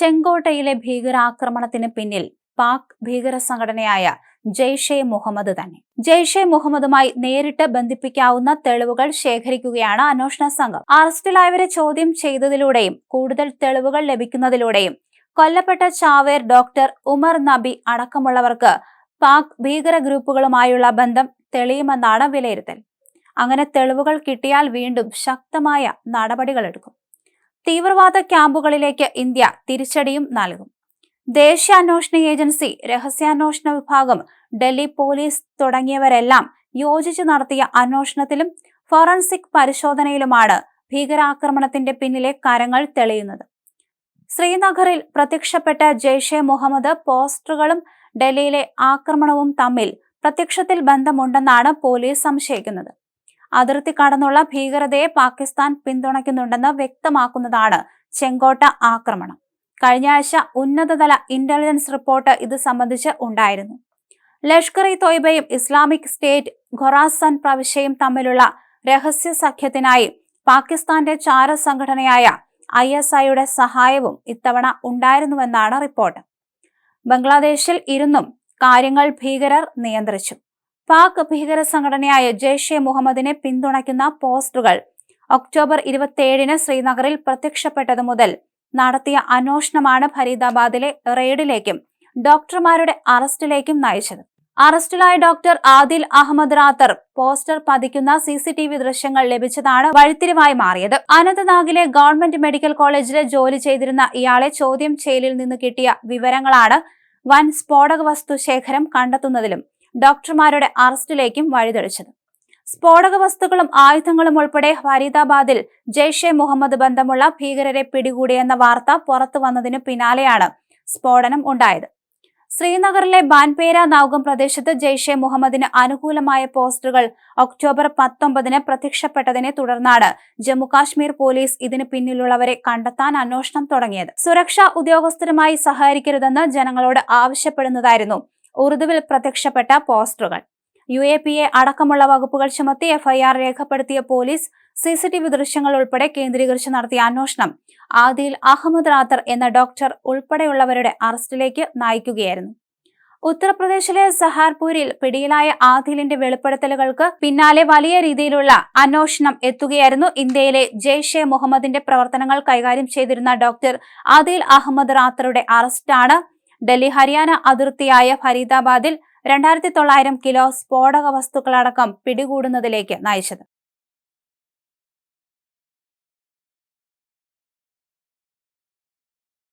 ചെങ്കോട്ടയിലെ ഭീകരാക്രമണത്തിന് പിന്നിൽ പാക് ഭീകര സംഘടനയായ ജെയ്ഷെ മുഹമ്മദ് തന്നെ. ജെയ്ഷെ മുഹമ്മദുമായി നേരിട്ട് ബന്ധിപ്പിക്കാവുന്ന തെളിവുകൾ ശേഖരിക്കുകയാണ് അന്വേഷണ സംഘം. അറസ്റ്റിലായവരെ ചോദ്യം ചെയ്തതിലൂടെയും കൂടുതൽ തെളിവുകൾ ലഭിക്കുന്നതിലൂടെയും കൊല്ലപ്പെട്ട ചാവേർ ഡോക്ടർ ഉമർ നബി അടക്കമുള്ളവർക്ക് പാക് ഭീകര ഗ്രൂപ്പുകളുമായുള്ള ബന്ധം തെളിയുമെന്നാണ് വിലയിരുത്തൽ. അങ്ങനെ തെളിവുകൾ കിട്ടിയാൽ വീണ്ടും ശക്തമായ നടപടികളെടുക്കും. തീവ്രവാദ ക്യാമ്പുകളിലേക്ക് ഇന്ത്യ തിരിച്ചടിയും നൽകും. ദേശീയ അന്വേഷണ ഏജൻസി രഹസ്യാന്വേഷണ വിഭാഗം ഡൽഹി പോലീസ് തുടങ്ങിയവരെല്ലാം യോജിച്ച് നടത്തിയ അന്വേഷണത്തിലും ഫോറൻസിക് പരിശോധനയിലുമാണ് ഭീകരാക്രമണത്തിന്റെ പിന്നിലെ കരങ്ങൾ തെളിയുന്നത്. ശ്രീനഗറിൽ പ്രത്യക്ഷപ്പെട്ട ജെയ്ഷെ മുഹമ്മദ് പോസ്റ്ററുകളും ഡൽഹിയിലെ ആക്രമണവും തമ്മിൽ പ്രത്യക്ഷത്തിൽ ബന്ധമുണ്ടെന്നാണ് പോലീസ് സംശയിക്കുന്നത്. അതിർത്തി കടന്നുള്ള ഭീകരതയെ പാകിസ്ഥാൻ പിന്തുണയ്ക്കുന്നുണ്ടെന്ന് വ്യക്തമാക്കുന്നതാണ് ചെങ്കോട്ട ആക്രമണം. കഴിഞ്ഞ ആഴ്ച ഉന്നതതല ഇന്റലിജൻസ് റിപ്പോർട്ട് ഇത് സംബന്ധിച്ച് ഉണ്ടായിരുന്നു. ലഷ്കർ ഇ തോയ്ബയും ഇസ്ലാമിക് സ്റ്റേറ്റ് ഖൊറാസൻ പ്രവിശ്യയും തമ്മിലുള്ള രഹസ്യ സഖ്യത്തിനായി പാകിസ്ഥാന്റെ ചാര സംഘടനയായ ഐ എസ് ഐയുടെ സഹായവും ഇത്തവണ ഉണ്ടായിരുന്നുവെന്നാണ് റിപ്പോർട്ട്. ബംഗ്ലാദേശിൽ ഇരുന്നും കാര്യങ്ങൾ ഭീകരർ നിയന്ത്രിച്ചു. പാക് ഭീകര സംഘടനയായ ജെയ്ഷെ മുഹമ്മദിനെ പിന്തുണയ്ക്കുന്ന പോസ്റ്ററുകൾ ഒക്ടോബർ ഇരുപത്തിയേഴിന് ശ്രീനഗറിൽ പ്രത്യക്ഷപ്പെട്ടതു മുതൽ നടത്തിയ അന്വേഷണമാണ് ഫരീദാബാദിലെ റെയ്ഡിലേക്കും ഡോക്ടർമാരുടെ അറസ്റ്റിലേക്കും നയിച്ചത്. അറസ്റ്റിലായ ഡോക്ടർ ആദിൽ അഹമ്മദ് റാത്തർ പോസ്റ്റർ പതിക്കുന്ന സി സി ടി വി ദൃശ്യങ്ങൾ ലഭിച്ചതാണ് വഴിത്തിരിവായി മാറിയത്. അനന്തനാഗിലെ ഗവൺമെന്റ് മെഡിക്കൽ കോളേജിലെ ജോലി ചെയ്തിരുന്ന ഇയാളെ ചോദ്യം ചെയ്യലിൽ നിന്ന് കിട്ടിയ വിവരങ്ങളാണ് വൻ സ്ഫോടക വസ്തു ശേഖരം കണ്ടെത്തുന്നതിലും ഡോക്ടർമാരുടെ അറസ്റ്റിലേക്കും വഴിതെളിച്ചത്. സ്ഫോടക വസ്തുക്കളും ആയുധങ്ങളും ഉൾപ്പെടെ ഫരീദാബാദിൽ ജെയ്ഷെ മുഹമ്മദ് ബന്ധമുള്ള ഭീകരരെ പിടികൂടിയെന്ന വാർത്ത പുറത്തു വന്നതിനു പിന്നാലെയാണ് സ്ഫോടനം ഉണ്ടായത്. ശ്രീനഗറിലെ ബാൻപേര നാവുകം പ്രദേശത്ത് ജെയ്ഷെ മുഹമ്മദിന് അനുകൂലമായ പോസ്റ്ററുകൾ ഒക്ടോബർ പത്തൊമ്പതിന് പ്രത്യക്ഷപ്പെട്ടതിനെ തുടർന്നാണ് ജമ്മുകാശ്മീർ പോലീസ് ഇതിന് പിന്നിലുള്ളവരെ കണ്ടെത്താൻ അന്വേഷണം തുടങ്ങിയത്. സുരക്ഷാ ഉദ്യോഗസ്ഥരുമായി സഹകരിക്കരുതെന്ന് ജനങ്ങളോട് ആവശ്യപ്പെടുന്നതായിരുന്നു ഉറുദുവിൽ പ്രത്യക്ഷപ്പെട്ട പോസ്റ്ററുകൾ. യു എ പി എ അടക്കമുള്ള വകുപ്പുകൾ ചുമത്തി എഫ്ഐആർ രേഖപ്പെടുത്തിയ പോലീസ് സിസിടിവി ദൃശ്യങ്ങൾ ഉൾപ്പെടെ കേന്ദ്രീകരിച്ച് നടത്തിയ അന്വേഷണം. ആദിൽ അഹമ്മദ് റാത്തർ എന്ന ഡോക്ടർ ഉൾപ്പെടെയുള്ളവരുടെ അറസ്റ്റിലേക്ക് നയിക്കുകയായിരുന്നു. ഉത്തർപ്രദേശിലെ സഹാർപൂരിൽ പിടിയിലായ ആദിലിന്റെ വെളിപ്പെടുത്തലുകൾക്ക് പിന്നാലെ വലിയ രീതിയിലുള്ള അന്വേഷണം എത്തുകയായിരുന്നു ഇന്ത്യയിലെ ജെയ്ഷെ മുഹമ്മദിന്റെ പ്രവർത്തനങ്ങൾ കൈകാര്യം ചെയ്തിരുന്ന ഡോക്ടർ ആദിൽ അഹമ്മദ് റാത്തറുടെ അറസ്റ്റാണ് ഡൽഹി ഹരിയാന അതിർത്തിയായ ഫരീദാബാദിൽ രണ്ടായിരത്തി തൊള്ളായിരം കിലോ സ്ഫോടക വസ്തുക്കളടക്കം പിടികൂടുന്നതിലേക്ക് നയിച്ചത്.